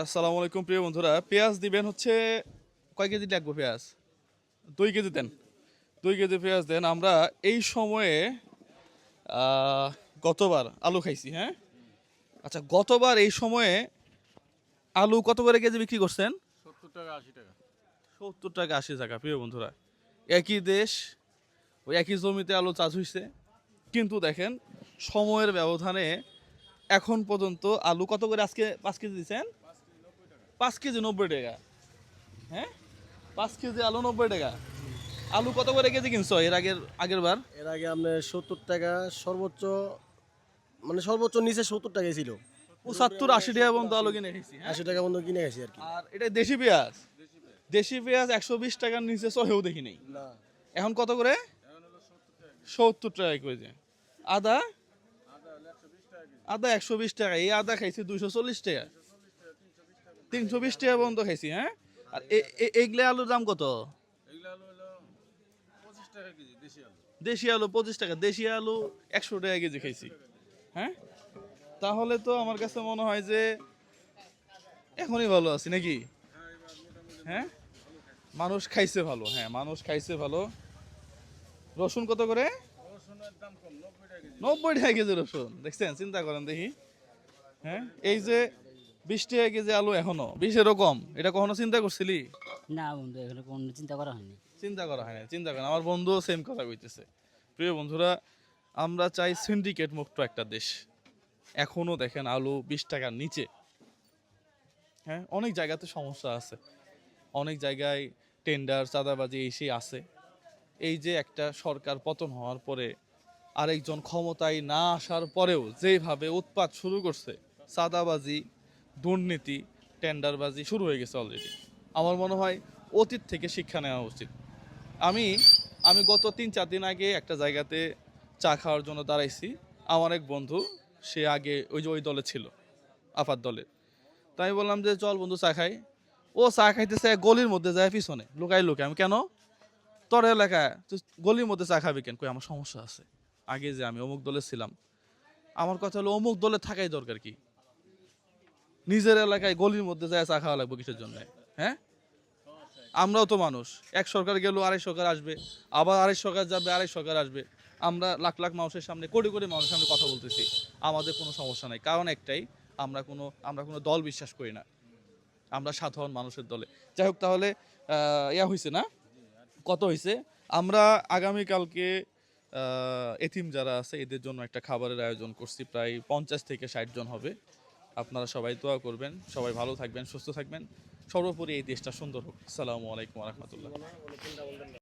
আসসালামু আলাইকুম, প্রিয় বন্ধুরা। পেঁয়াজ দিবেন হচ্ছে কয় কেজি লাগবে পেঁয়াজ? দুই কেজি দেন। দুই কেজি পেঁয়াজ দেন। আমরা এই সময়ে গতবার আলু খাইছি হ্যাঁ? আচ্ছা গতবার এই সময়ে আলু কত করে কেজি বিক্রি করছেন? সত্তর টাকা আশি টাকা সত্তর টাকা আশি টাকা প্রিয় বন্ধুরা। একই দেশ ওই একই জমিতে আলু চাষ হয়েছে কিন্তু দেখেন, সময়ের ব্যবধানে এখন পর্যন্ত আলু কত করে আজকে পাঁচ কেজি দিচ্ছেন? পাঁচ কেজি নব্বই টাকা। হ্যাঁ? পাঁচ কেজি আলু নব্বই টাকা। আলু কত করে কেজি কিনছো এর আগের আগের বার? এর আগে আপনার সত্তর টাকা সর্বোচ্চ মানে সর্বোচ্চ নিচে সত্তর টাকাই ছিল। পঁচাত্তর আশি টাকা পর্যন্ত আলু কিনে খেয়েছি হ্যাঁ? আশি টাকা পর্যন্ত কিনে গেছি আর কি। আর এটা দেশি পেঁয়াজ? দেশি পেঁয়াজ একশো বিশ টাকার নিচে সহেও দেখি নেই। এখন কত করে? সত্তর টাকা কেজি। আদা? আদা একশো বিশ টাকা এই আদা খাইছি দুইশো চল্লিশ টাকা। তিনশো বিশ টাকা পর্যন্ত খাইছি হ্যাঁ? আর এইগুলা আলুর দাম কত? দেশি আলু। পঁচিশ টাকা দেশি আলু একশো টাকা কেজি খাইছি হ্যাঁ? তাহলে তো আমার কাছে মনে হয় যে এখনই ভালো আছি নাকি? হ্যাঁ? মানুষ খাইছে ভালো হ্যাঁ মানুষ খাইছে ভালো। রসুন কত করে? দাম নব্বই টাকা কেজি। নব্বই টাকা কেজি রসুন দেখছেন? চিন্তা করেন দেখি হ্যাঁ? এই যে বিশ টাকা কেজি আলু এখনও। বিশ এরকম এটা কখনো চিন্তা করছিলি? না বন্ধু এখানে কোনো চিন্তা করা হয়নি। চিন্তা করা হয় না চিন্তা করেন। আমার বন্ধুও সেম কথা কইতেছে। প্রিয় বন্ধুরা আমরা চাই সিন্ডিকেট মুক্ত একটা দেশ। এখনও দেখেন আলু বিশ টাকার নিচে। হ্যাঁ অনেক জায়গাতে সমস্যা আছে। অনেক জায়গায় টেন্ডার চাঁদাবাজি এই সেই আছে। এই যে একটা সরকার পতন হওয়ার পরে আরেকজন ক্ষমতায় না আসার পরেও যেভাবে উৎপাত শুরু করছে চাঁদাবাজি দুর্নীতি, টেন্ডারবাজি শুরু হয়ে গেছে অলরেডি আমার মনে হয় অতীত থেকে শিক্ষা নেওয়া উচিত। আমি আমি গত তিন চার দিন আগে একটা জায়গাতে চা খাওয়ার জন্য দাঁড়াইছি। আমার এক বন্ধু, সে আগে ওই যে ওই দলে ছিল আফার দলে তাই বললাম যে, চল বন্ধু, চা খাই। ও চা খাইতেছে গলির মধ্যে যায় পিছনে লুকাই লুকাই আমি, কেন? তোর এলাকায় গলির মধ্যে চা খাবি কেন? কই, আমার সমস্যা আছে। আগে যে আমি অমুক দলে ছিলাম। আমার কথা হলো, অমুক দলে থাকাই দরকার কি? নিজের এলাকায় গলির মধ্যে যায় চা খাওয়া লাগবে কিসের জন্য? হ্যাঁ? আমরাও তো মানুষ। এক সরকার গেল, আরেক সরকার আসবে। আবার আরেক সরকার যাবে, আরেক সরকার আসবে। আমরা লাখ লাখ মানুষের সামনে, কোটি কোটি মানুষের সামনে কথা বলতেছি। আমাদের কোনো সমস্যা নাই। কারণ একটাই, আমরা কোনো আমরা কোনো দল বিশ্বাস করি না। আমরা সাধারণ মানুষের দলে। যাই হোক তাহলে ইয়া হয়েছে না? কত হয়েছে আমরা আগামীকালকে এতিম যারা আছে, এদের জন্য একটা খাবারের আয়োজন করছি। প্রায় পঞ্চাশ থেকে ষাট জন হবে। আপনারা সবাই দোয়া করবেন, সবাই ভালো থাকবেন, সুস্থ থাকবেন। সর্বোপরি এই দেশটা সুন্দর হোক। আসসালামু আলাইকুম রহমতুল্লাহ।